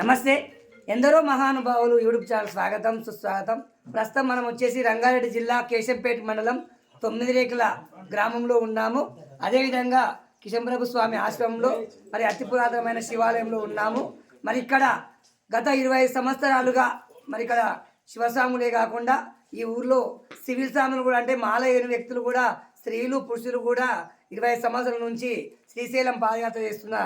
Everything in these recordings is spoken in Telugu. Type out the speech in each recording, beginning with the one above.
నమస్తే. ఎందరో మహానుభావులు యూట్యూబ్ ఛానల్ స్వాగతం సుస్వాగతం. ప్రస్తుతం మనం వచ్చేసి రంగారెడ్డి జిల్లా కేశంపేట మండలం తొమ్మిది రేకుల గ్రామంలో ఉన్నాము. అదేవిధంగా కిషంప్రభు స్వామి ఆశ్రమంలో మరి అతి పురాతనమైన శివాలయంలో ఉన్నాము. మరి ఇక్కడ గత ఇరవై సంవత్సరాలుగా మరి ఇక్కడ శివస్వాములే కాకుండా ఈ ఊర్లో సివిల్ స్వాములు కూడా అంటే మాల ఏని వ్యక్తులు కూడా స్త్రీలు పురుషులు కూడా ఇరవై సంవత్సరాల నుంచి శ్రీశైలం పాదయాత్ర చేస్తున్న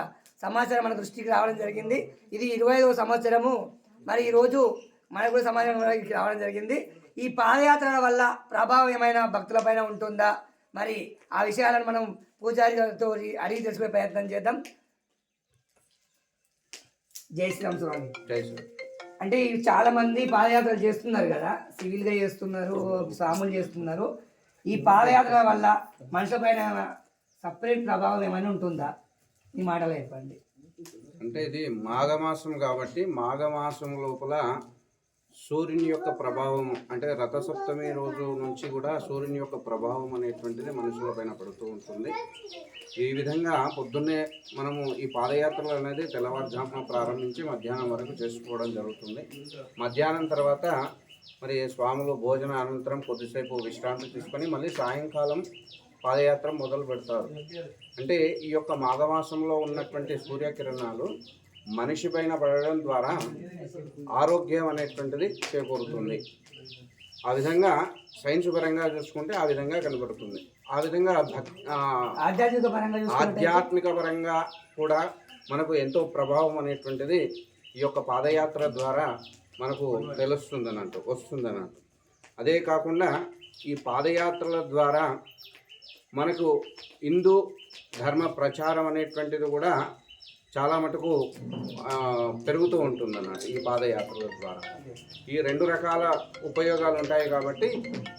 సమాచారం మన దృష్టికి రావడం జరిగింది. ఇది ఇరవై ఐదవ సంవత్సరము. మరి ఈరోజు మనకు కూడా సమాచారం రావడం జరిగింది. ఈ పాదయాత్రల వల్ల ప్రభావం ఏమైనా భక్తులపైన ఉంటుందా? మరి ఆ విషయాలను మనం పూజారి గారితో అడిగి తెలుసుకునే ప్రయత్నం చేద్దాం. జై శ్రీరామ్ స్వామి. జై శ్రీ అంటే ఇవి చాలా మంది పాదయాత్రలు చేస్తున్నారు కదా. సివిల్గా చేస్తున్నారు స్వాములు చేస్తున్నారు. ఈ పాదయాత్ర వల్ల మనుషుల పైన సపరేట్ ప్రభావం ఏమైనా ఉంటుందా? ఈ మాటలు చెప్పండి అంటే ఇది మాఘమాసం కాబట్టి మాఘమాసం లోపల సూర్యుని యొక్క ప్రభావం అంటే రథసప్తమి రోజు నుంచి కూడా సూర్యుని యొక్క ప్రభావం అనేటువంటిది మనుషులపైన పడుతూ ఉంటుంది. ఈ విధంగా పొద్దున్నే మనము ఈ పాదయాత్రలు అనేది తెల్లవారుజామున ప్రారంభించి మధ్యాహ్నం వరకు చేసుకోవడం జరుగుతుంది. మధ్యాహ్నం తర్వాత మరి స్వాములు భోజన అనంతరం కొద్దిసేపు విశ్రాంతి తీసుకొని మళ్ళీ సాయంకాలం పాదయాత్ర మొదలు పెడతారు. అంటే ఈ యొక్క మాఘమాసంలో ఉన్నటువంటి సూర్యకిరణాలు మనిషి పైన పడడం ద్వారా ఆరోగ్యం అనేటువంటిది చేకూరుతుంది. ఆ విధంగా సైన్స్ పరంగా చూసుకుంటే ఆ విధంగా కనబడుతుంది. ఆ విధంగా ఆధ్యాత్మిక పరంగా చూసుకుంటే ఆధ్యాత్మిక పరంగా కూడా మనకు ఎంతో ప్రభావం అనేటువంటిది ఈ యొక్క పాదయాత్ర ద్వారా మనకు తెలుస్తుంది అన్నట్టు వస్తుంది అన్నట్టు అదే కాకుండా ఈ పాదయాత్రల ద్వారా మనకు హిందూ ధర్మ ప్రచారం అనేటువంటిది కూడా చాలా మటుకు పెరుగుతూ ఉంటుంది ఈ పాదయాత్రల ద్వారా. ఈ రెండు రకాల ఉపయోగాలు ఉంటాయి కాబట్టి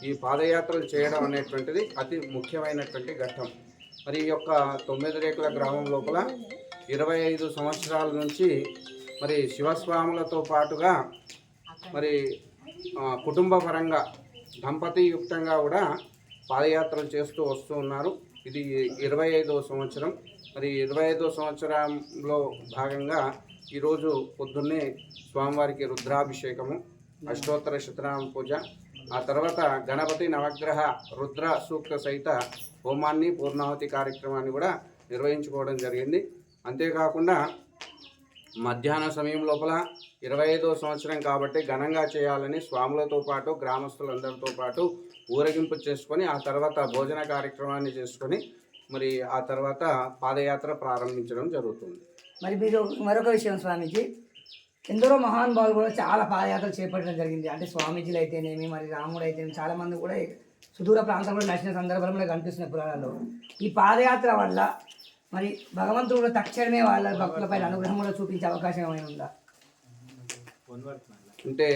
ఈ పాదయాత్రలు చేయడం అనేటువంటిది అతి ముఖ్యమైనటువంటి ఘట్టం. మరి ఈ యొక్క తొమ్మిది రేకుల గ్రామం లోపల ఇరవై ఐదు సంవత్సరాల నుంచి మరి శివస్వాములతో పాటుగా మరి కుటుంబపరంగా కుటుంబ పరంగా దంపతియుక్తంగా కూడా పాదయాత్రలు చేస్తూ వస్తూ ఉన్నారు. ఇది ఇరవై ఐదవ సంవత్సరం. మరి ఇరవై ఐదవ సంవత్సరంలో భాగంగా ఈరోజు పొద్దున్నే స్వామివారికి రుద్రాభిషేకము అష్టోత్తర శతనామ పూజ ఆ తర్వాత గణపతి నవగ్రహ రుద్ర సూక్త సహిత హోమాన్ని పూర్ణాహుతి కార్యక్రమాన్ని కూడా నిర్వహించుకోవడం జరిగింది. అంతేకాకుండా మధ్యాహ్న సమయం లోపల ఇరవై ఐదో సంవత్సరం కాబట్టి ఘనంగా చేయాలని స్వాములతో పాటు గ్రామస్తులందరితో పాటు ఊరేగింపు చేసుకొని ఆ తర్వాత భోజన కార్యక్రమాన్ని చేసుకొని మరి ఆ తర్వాత పాదయాత్ర ప్రారంభించడం జరుగుతుంది. మరి మీరు మరొక విషయం స్వామీజీ. ఎందరో మహానుభావులు కూడా చాలా పాదయాత్రలు చేపట్టడం జరిగింది. అంటే స్వామీజీలు అయితేనేమి మరి రాముడు అయితేనేమి చాలామంది కూడా సుదూర ప్రాంతంలో నడిచిన సందర్భంలో కనిపిస్తున్న కనిపిస్తున్నాయి పురాణాల్లో. ఈ పాదయాత్ర వల్ల మరి భగవంతుడు తక్షణమే వాళ్ళ భక్తులపైన అనుగ్రహం కూడా చూపించే అవకాశం ఏమైనా ఉందా? అంటే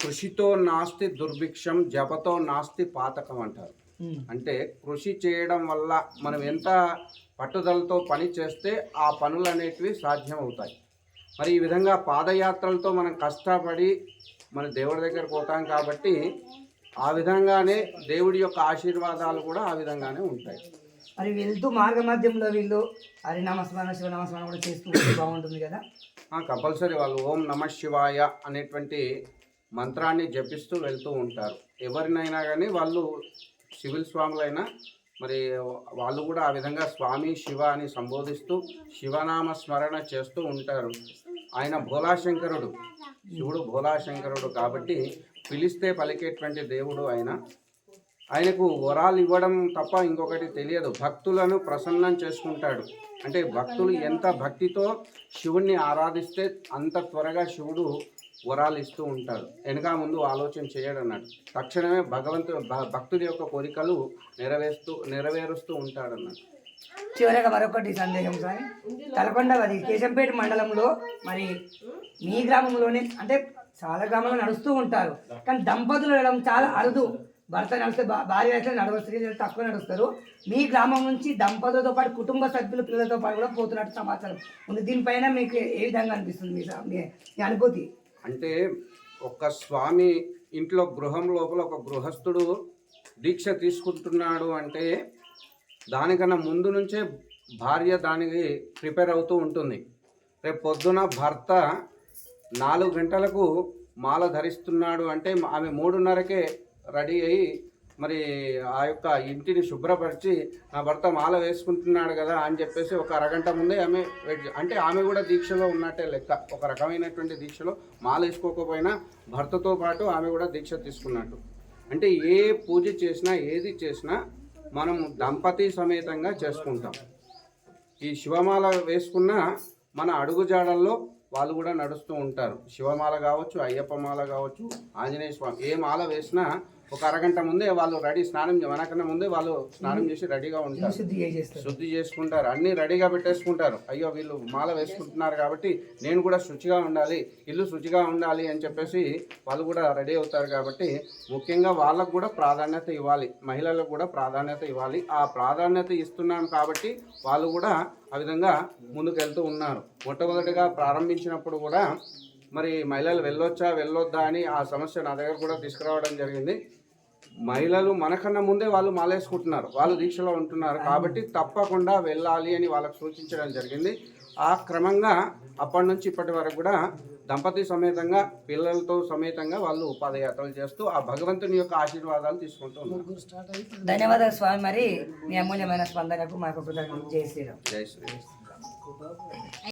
కృషితో నాస్తి దుర్భిక్షం జపతో నాస్తి పాతకం అంటారు. అంటే కృషి చేయడం వల్ల మనం ఎంత పట్టుదలతో పని చేస్తే ఆ పనులు అనేటివి సాధ్యం అవుతాయి మరి ఈ విధంగా పాదయాత్రలతో మనం కష్టపడి మన దేవుడి దగ్గర పోతాం కాబట్టి ఆ విధంగానే దేవుడి యొక్క ఆశీర్వాదాలు కూడా ఆ విధంగానే ఉంటాయి. మరి వెళ్తూ మార్గ మధ్యంలో వీళ్ళు హరినామస్మరణ శివనామస్మరణ కూడా చేస్తూ బాగుంటుంది కదా. కంపల్సరీ వాళ్ళు ఓం నమ శివాయ అనేటువంటి మంత్రాన్ని జపిస్తూ వెళ్తూ ఉంటారు. ఎవరినైనా కానీ వాళ్ళు సివిల్ స్వాములైనా మరి వాళ్ళు కూడా ఆ విధంగా స్వామి శివ అని సంబోధిస్తూ శివనామ స్మరణ చేస్తూ ఉంటారు. ఆయన భోలాశంకరుడు. శివుడు భోలాశంకరుడు కాబట్టి పిలిస్తే పలికేటువంటి దేవుడు ఆయన. ఆయనకు వరాలు ఇవ్వడం తప్ప ఇంకొకటి తెలియదు. భక్తులను ప్రసన్నం చేసుకుంటాడు. అంటే భక్తులు ఎంత భక్తితో శివుణ్ణి ఆరాధిస్తే అంత త్వరగా శివుడు వరాలు ఇస్తూ ఉంటాడు. వెనక ముందు ఆలోచన చేయడన్నాడు. తక్షణమే భగవంతు భ- భక్తుడి యొక్క కోరికలు నెరవేరుస్తూ నెరవేరుస్తూ ఉంటాడు అన్నాడు చివరగా మరొకటి సందేహం సార్. తలకొండ అది కేశంపేట మండలంలో మరి మీ గ్రామంలోనే అంటే చాలా గ్రామంలో నడుస్తూ ఉంటారు. కానీ దంపతులు వెళ్ళడం చాలా అరుదు. భర్త నడిస్తే భార్య అయితే నడవ స్త్రీ తక్కువ నడుస్తారు. మీ గ్రామం నుంచి దంపతులతో పాటు కుటుంబ సభ్యులు పిల్లలతో పాటు కూడా పోతున్నట్టు సమాచారం ఉంది. దీనిపైన మీకు ఏ విధంగా అనిపిస్తుంది మీ మీ అనుభూతి? అంటే ఒక స్వామి ఇంట్లో గృహం లోపల ఒక గృహస్థుడు దీక్ష తీసుకుంటున్నాడు అంటే దానికన్నా ముందు నుంచే భార్య దానికి ప్రిపేర్ అవుతూ ఉంటుంది. రేపు పొద్దున భర్త నాలుగు గంటలకు మాల ధరిస్తున్నాడు అంటే ఆమె మూడున్నరకే రెడీ అయ్యి మరి ఆ యొక్క ఇంటిని శుభ్రపరిచి నా భర్త మాల వేసుకుంటున్నాడు కదా అని చెప్పేసి ఒక అరగంట ముందే ఆమె అంటే ఆమె కూడా దీక్షలో ఉన్నట్టే లెక్క. ఒక రకమైనటువంటి దీక్షలో మాల వేసుకోకపోయినా భర్తతో పాటు ఆమె కూడా దీక్ష తీసుకున్నట్టు. అంటే ఏ పూజ చేసినా ఏది చేసినా మనం దంపతి సమేతంగా చేసుకుంటాం. ఈ శివమాల వేసుకున్న మన అడుగుజాడల్లో వాళ్ళు కూడా నడుస్తూ ఉంటారు. శివమాల కావచ్చు అయ్యప్ప మాల కావచ్చు ఆంజనేయ స్వామి ఏ మాల వేసినా ఒక అరగంట ముందే వాళ్ళు రెడీ స్నానం మనకన్నా ముందే వాళ్ళు స్నానం చేసి రెడీగా ఉంటారు. శుద్ధి చేసుకుంటారు. అన్ని రెడీగా పెట్టేసుకుంటారు. అయ్యో వీళ్ళు మాల వేసుకుంటున్నారు కాబట్టి నేను కూడా శుచిగా ఉండాలి ఇల్లు శుచిగా ఉండాలి అని చెప్పేసి వాళ్ళు కూడా రెడీ అవుతారు కాబట్టి ముఖ్యంగా వాళ్ళకు కూడా ప్రాధాన్యత ఇవ్వాలి. మహిళలకు కూడా ప్రాధాన్యత ఇవ్వాలి. ఆ ప్రాధాన్యత ఇస్తున్నాం కాబట్టి వాళ్ళు కూడా ఆ విధంగా ముందుకు వెళ్తూ ఉన్నారు. మొట్టమొదటిగా ప్రారంభించినప్పుడు కూడా మరి మహిళలు వెళ్ళొచ్చా వెళ్ళొద్దా అని ఆ సమస్య నా దగ్గర కూడా తీసుకురావడం జరిగింది. మహిళలు మనకన్నా ముందే వాళ్ళు మాలేసుకుంటున్నారు వాళ్ళు దీక్షలో ఉంటున్నారు కాబట్టి తప్పకుండా వెళ్ళాలి అని వాళ్ళకు సూచించడం జరిగింది. ఆ క్రమంగా అప్పటి నుంచి ఇప్పటి వరకు కూడా దంపతి సమేతంగా పిల్లలతో సమేతంగా వాళ్ళు పాదయాత్రలు చేస్తూ ఆ భగవంతుని యొక్క ఆశీర్వాదాలు తీసుకుంటూ ఉన్నారు. ధన్యవాదాలు స్వామి మరి మీ అమూల్యమైన స్పందనకు మాకు జై శ్రీరామ్. జై